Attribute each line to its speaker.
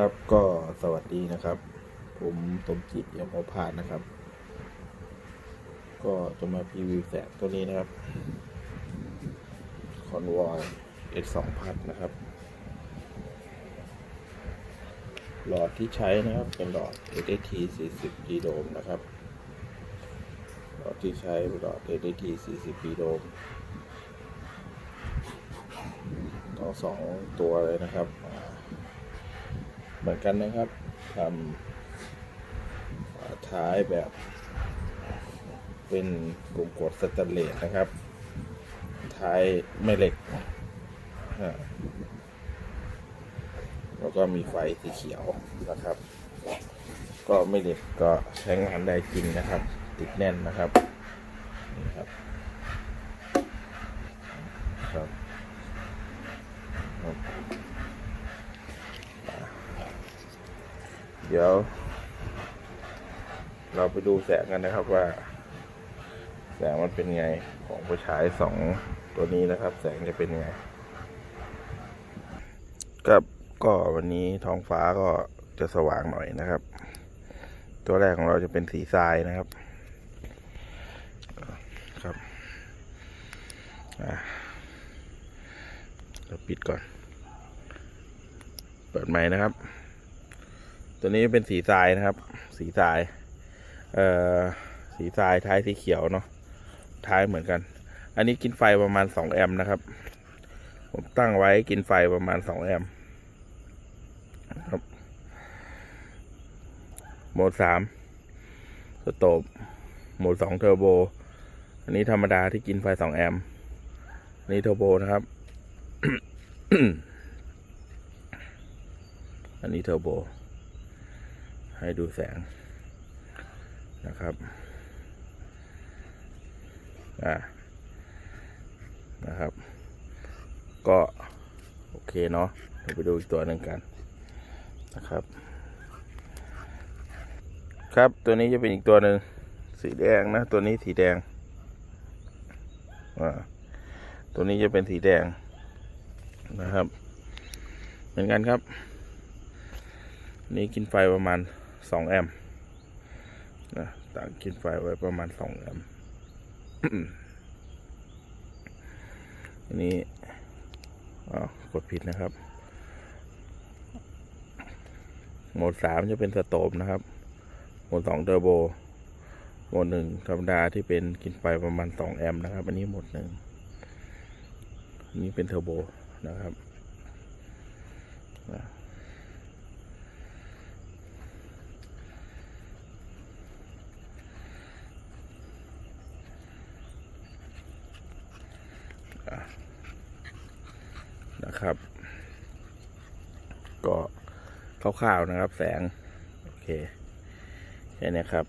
Speaker 1: ครับก็สวัสดีนะครับ ผมสมจิตยมโอภาสนะครับ ก็จะมาพรีวิวแสงตัวนี้นะครับคอนวอย S 2 0 0นะครับ หลอดที่ใช้นะครับ เป็นหลอด SAT 40 G โดมนะครับ หลอดที่ใช้เป็นหลอด SAT 40 G โดมทั้งสองตัวเลยนะครับอ เหมือนกันนะครับทำท้ายแบบ เป็นกลุ่มกดสแตนเลสนะครับ ท้ายไม่เหล็ก แล้วก็มีไฟสีเขียวนะครับ ก็ไม่เหล็กก็ใช้งานได้จริงนะครับ ติดแน่นนะครับนี่ครับครับ เดี๋ยว เราไปดูแสงกันนะครับว่า แสงมันเป็นไงของผู้ชายสองตัวนี้นะครับ แสงจะเป็นไงครับก็วันนี้ท้องฟ้าก็จะสว่างหน่อยนะครับ ตัวแรกของเราจะเป็นสีทรายนะครับครับเราปิดก่อน เปิดไม้นะครับ ตัวนี้เป็นสีทรายนะครับ สีทราย เอ่อ สีทรายท้ายสีเขียวเนาะ ท้ายเหมือนกัน อันนี้กินไฟประมาณสองแอมป์นะครับ ผมตั้งไว้กินไฟประมาณสองแอมป์ครับ โหมดสามสโตบโหมดสองเทอร์โบ อันนี้ธรรมดาที่กินไฟสองแอมป์อันนี้เทอร์โบนะครับ อันนี้เทอร์โบ ให้ดูแสงนะครับอ่านะครับ ก็โอเคเนาะเดี๋ยวไปดูอีกตัวหนึ่งกันนะครับ ครับตัวนี้จะเป็นอีกตัวหนึ่งสีแดงนะ ตัวนี้สีแดงอ่าตัวนี้จะเป็นสีแดงนะครับ เหมือนกันครับ นี่กินไฟประมาณ สองแอมป์นะต่างกินไฟไว้ประมาณสองแอมป์อันนี้อ๋อกดผิดนะครับ โหมดสามจะเป็นสโตบนะครับ โหมดสองเทอร์โบ โหมดหนึ่งธรรมดาที่เป็นกินไฟประมาณสองแอมป์นะครับ อันนี้โหมดหนึ่งอันนี้เป็นเทอร์โบนะครับ นะครับ ก็คร่าวๆนะครับ แสง โอเคแค่นี้ครับ